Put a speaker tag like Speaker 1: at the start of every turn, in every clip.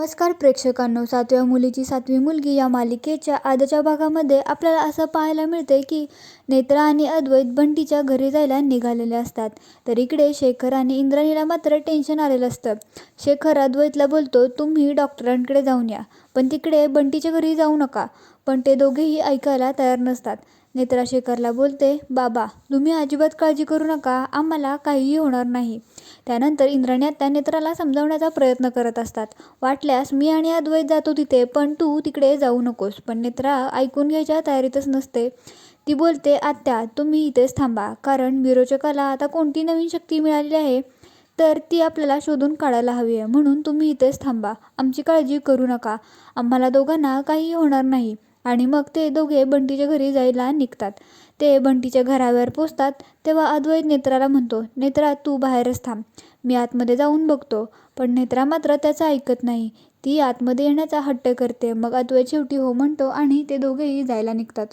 Speaker 1: नमस्कार प्रेक्षकांनो सातव्या मुलीची सातवी मुलगी या मालिकेच्या आजच्या भागामध्ये आपल्याला असं पाहायला मिळते की नेत्रा आणि अद्वैत बंटीच्या घरी जायला निघालेले असतात. तर इकडे शेखर आणि इंद्राणीला मात्र टेन्शन आलेलं असतं. शेखर अद्वैतला बोलतो तुम्ही डॉक्टरांकडे जाऊन या. पण तिकडे बंटीच्या घरी जाऊ नका. पण ते दोघेही ऐकायला तयार नसतात. नेत्रा शेखरला बोलते बाबा तुम्ही अजिबात काळजी करू नका. आम्हाला काहीही होणार नाही. त्यानंतर इंद्राणी त्या नेत्राला समजावण्याचा प्रयत्न करत असतात. वाटल्यास मी आणि अद्वैत जातो तिथे पण तू तिकडे जाऊ नकोस. पण नेत्रा ऐकून घ्यायच्या तयारीतच नसते. ती बोलते आत्या तुम्ही इथेच थांबा. कारण विरोचकाला आता कोणती नवीन शक्ती मिळालेली आहे? तर ती आपल्याला शोधून काढायला हवी आहे. म्हणून तुम्ही इथेच थांबा. आमची काळजी करू नका. आम्हाला दोघांना काही होणार नाही. आणि मग ते दोघे बंटीच्या घरी जायला निघतात. ते बंटीच्या घरावर पोचतात तेव्हा अद्वैत नेत्राला म्हणतो नेत्रा तू बाहेरच थांब. मी आतमध्ये जाऊन बघतो. पण नेत्रा मात्र त्याचं ऐकत नाही. ती आतमध्ये येण्याचा हट्ट करते. मग अद्वैत शेवटी हो म्हणतो आणि ते दोघेही जायला निघतात.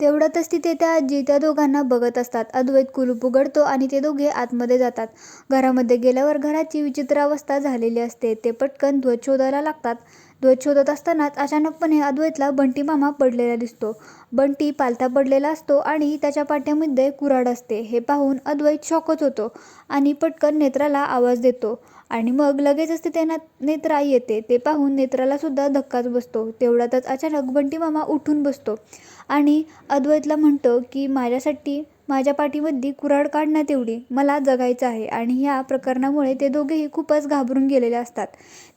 Speaker 1: तेवढ्यातच तिथे त्या आजी त्या दोघांना बघत असतात. अद्वैत कुलूप उघडतो आणि ते दोघे आतमध्ये जातात. घरामध्ये गेल्यावर घराची विचित्र अवस्था झालेली असते. ते पटकन ध्वज शोधायला लागतात. द्वैत शोधत असतानाच अचानकपणे अद्वैतला बंटी मामा पडलेला दिसतो. बंटी पालथा पडलेला असतो आणि त्याच्या पाट्यामध्ये कुऱ्हाड असते. हे पाहून अद्वैत शॉकच होतो आणि पटकन नेत्राला आवाज देतो. आणि मग लगेचच तिथे ना नेत्रा येते. ते पाहून नेत्राला सुद्धा धक्काच बसतो. तेवढ्यातच अचानक बंटी मामा उठून बसतो. आणि अद्वैतला म्हणतो की माझ्यासाठी माझ्या पाठीमध्ये कुऱ्हाड काढण्या तेवढी मला जगायचं आहे आणि ह्या प्रकरणामुळे ते दोघेही खूपच घाबरून गेलेले असतात.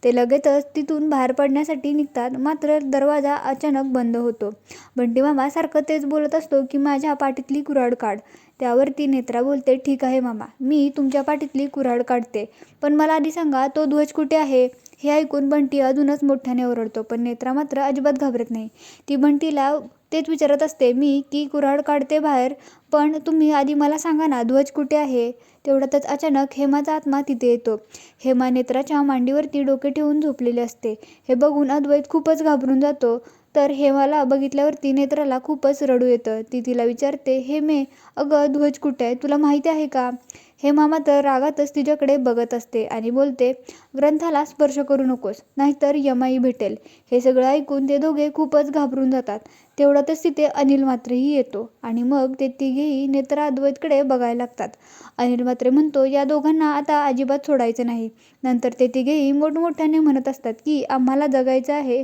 Speaker 1: ते लगेचच तिथून बाहेर पडण्यासाठी निघतात मात्र दरवाजा अचानक बंद होतो. बंटी मामा सारखं तेच बोलत असतो की माझ्या पाठीतली कुऱ्हाड काढ. त्यावरती नेत्रा बोलते ठीक आहे मामा मी तुमच्या पाठीतली कुऱ्हाड काढते. पण मला आधी सांगा तो ध्वज कुठे आहे? हे ऐकून बंटी अजूनच मोठ्याने ओरडतो पण नेत्रा मात्र अजिबात घाबरत नाही. ती बंटीला तेच विचारत असते मी की कुऱ्हाड काढते बाहेर? पण तुम्ही आधी मला सांगा ना ध्वज कुठे आहे? तेवढ्यातच अचानक हेमाचा आत्मा तिथे येतो. हेमा नेत्राच्या मांडीवरती डोके ठेवून झोपलेले असते. हे बघून अद्वैत खूपच घाबरून जातो. तर हेमाला बघितल्यावरती नेत्राला खूपच रडू येतं. ती तिला विचारते हेमे अगं ध्वज कुठे आहे? तुला माहिती आहे का? हेमा मात्र रागातच तिच्याकडे बघत असते आणि बोलते ग्रंथाला स्पर्श करू नकोस नाहीतर यमाई भेटेल. हे सगळं ऐकून ते दोघे खूपच घाबरून जातात. तेवढ्यातच तिथे अनिल मात्रही येतो आणि मग ते तिघेही नेत्रा अद्वैतकडे बघायला लागतात. अनिल मात्रे म्हणतो या दोघांना आता अजिबात सोडायचं नाही. नंतर ते तिघेही मोठमोठ्याने म्हणत असतात की आम्हाला जगायचं आहे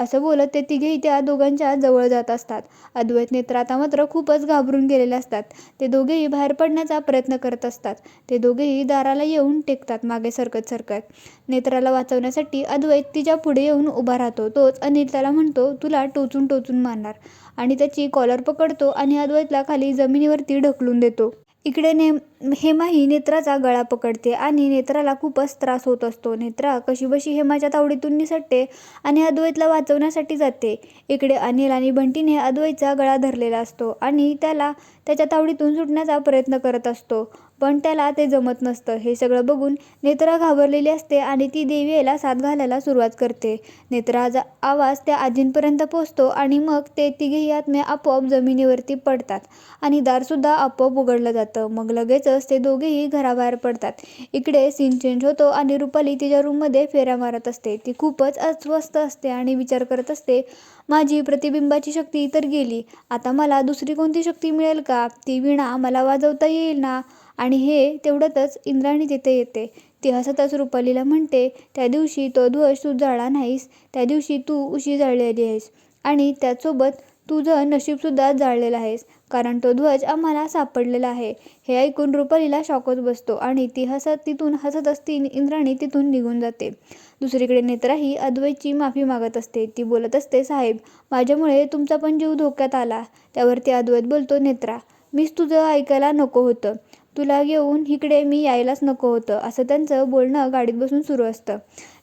Speaker 1: असं बोलत ते तिघेही त्या दोघांच्या जवळ जात असतात. अद्वैत नेत्र आता मात्र खूपच घाबरून गेलेले असतात. ते दोघेही बाहेर पडण्याचा प्रयत्न करत असतात. ते दोघेही दाराला येऊन टेकतात मागे सरकत सरकत. नेत्राला वाचवण्यासाठी अद्वैत तिच्या पुढे येऊन उभा राहतो. तोच अनिल त्याला म्हणतो तुला टोचून टोचून मारणार. आणि त्याची कॉलर पकडतो आणि अद्वैतला खाली जमिनीवरती ढकलून देतो. इकडे ने हेमाही नेत्राचा गळा पकडते आणि नेत्राला खूपच त्रास होत असतो. नेत्रा कशीबशी हेमाच्या तावडीतून निसटते आणि अद्वैतला वाचवण्यासाठी जाते. इकडे अनिल आणि बंटीने अद्वैतचा गळा धरलेला असतो आणि त्याला त्याच्या तावडीतून सुटण्याचा प्रयत्न करत असतो. पण त्याला ते जमत नसतं. हे सगळं बघून नेत्रा घाबरलेली असते आणि ती देवी याला साथ घालायला सुरुवात करते. नेत्राचा आवाज त्या आजींपर्यंत पोचतो आणि मग ते तिघेही आत्मे आपोआप जमिनीवरती पडतात आणि दारसुद्धा आपोआप उघडलं जातं. मग लगेचच ते दोघेही घराबाहेर पडतात. इकडे सीन चेंज होतो आणि रुपाली तिच्या रूममध्ये फेऱ्या मारत असते. ती खूपच अस्वस्थ असते आणि विचार करत असते माझी प्रतिबिंबाची शक्ती तर गेली. आता मला दुसरी कोणती शक्ती मिळेल का? ती वीणा मला वाजवता येईल ना? आणि हे तेवढ्यातच इंद्राणी तिथे येते. ती हसतच रुपालीला म्हणते त्या दिवशी तो ध्वज तू जाळला नाहीस त्या दिवशी तू उशी जाळलेली आहेस. आणि त्यासोबत तुझं नशीबसुद्धा जाळलेलं आहेस कारण तो ध्वज आम्हाला सापडलेला आहे. हे ऐकून रुपालीला शॉकच बसतो आणि ती हसत तिथून हसतच ती इंद्राणी तिथून निघून जाते. दुसरीकडे नेत्राही अद्वैतची माफी मागत असते. ती बोलत असते साहेब माझ्यामुळे तुमचा पण जीव धोक्यात आला. त्यावरती अद्वैत बोलतो नेत्रा मीच तुझं ऐकायला नको होतं. तुला घेऊन इकडे मी यायलाच नको होतं. असं त्यांचं बोलणं गाडीत बसून सुरू असतं.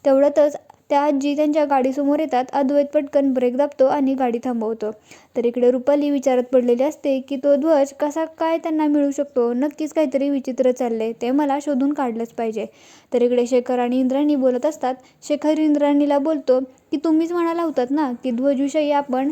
Speaker 1: तेवढ्यातच त्या आजी त्यांच्या गाडीसमोर येतात अद्वैत पटकन ब्रेक दाबतो आणि गाडी थांबवतो. तर इकडे रुपाली विचारत पडलेली असते की तो ध्वज कसा काय त्यांना मिळू शकतो? नक्कीच काहीतरी विचित्र चालले ते मला शोधून काढलंच पाहिजे. तर इकडे शेखर आणि इंद्राणी बोलत असतात. शेखर इंद्राणीला बोलतो की तुम्हीच म्हणाला होतात ना की ध्वजविषयी आपण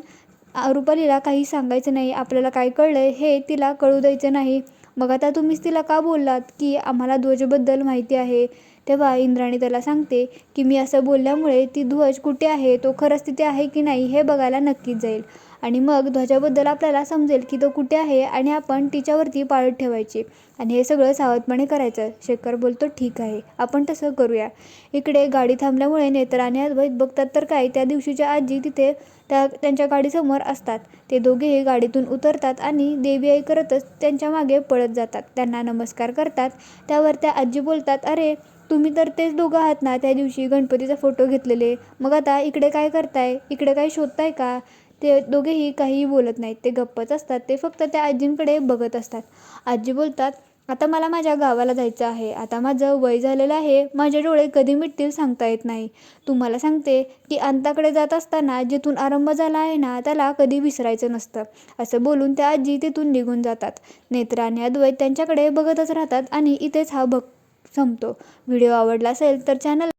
Speaker 1: रुपालीला काही सांगायचं नाही आपल्याला काय कळलं हे तिला कळू द्यायचं नाही. मग आता तुम्हीच तिला का बोललात की आम्हाला ध्वजबद्दल माहिती आहे? तेव्हा इंद्राणी त्याला सांगते की मी असं बोलल्यामुळे ती ध्वज कुठे आहे? तो खरंच तिथे आहे की नाही हे बघायला नक्कीच जाईल. आणि मग ध्वजाबद्दल आपल्याला समजेल की तो कुठे आहे आणि आपण तिच्यावरती पाळत ठेवायची. आणि हे सगळं सावधपणे करायचं. शेखर बोलतो ठीक आहे. आपण तसं करूया. इकडे गाडी थांबल्यामुळे नेत्र आणि अद्वैत बघतात तर काय त्या दिवशीच्या आजी तिथे त्या त्यांच्या गाडीसमोर असतात. ते दोघेही गाडीतून उतरतात आणि देवी आई करतच त्यांच्या मागे पळत जातात. त्यांना नमस्कार करतात. त्यावर त्या आजी बोलतात अरे तुम्ही तर तेच दोघं आहात ना त्या दिवशी गणपतीचा फोटो घेतलेले. मग आता इकडे काय करताय? इकडे काय शोधताय का? ते दोघेही काहीही बोलत नाहीत. ते गप्पच असतात. ते फक्त त्या आजींकडे बघत असतात. आजी बोलतात आता मला माझ्या गावाला जायचं आहे. आता माझं वय झालेलं आहे. माझे डोळे कधी मिटतील सांगता येत नाही. तुम्हाला सांगते की अंताकडे जात असताना जिथून आरंभ झाला आहे ना त्याला कधी विसरायचं नसतं. असं बोलून त्या आजी तिथून निघून जातात. नेत्र आणि अद्वैत त्यांच्याकडे बघतच राहतात आणि इथेच हा भग संपतो. व्हिडिओ आवडला असेल तर चॅनल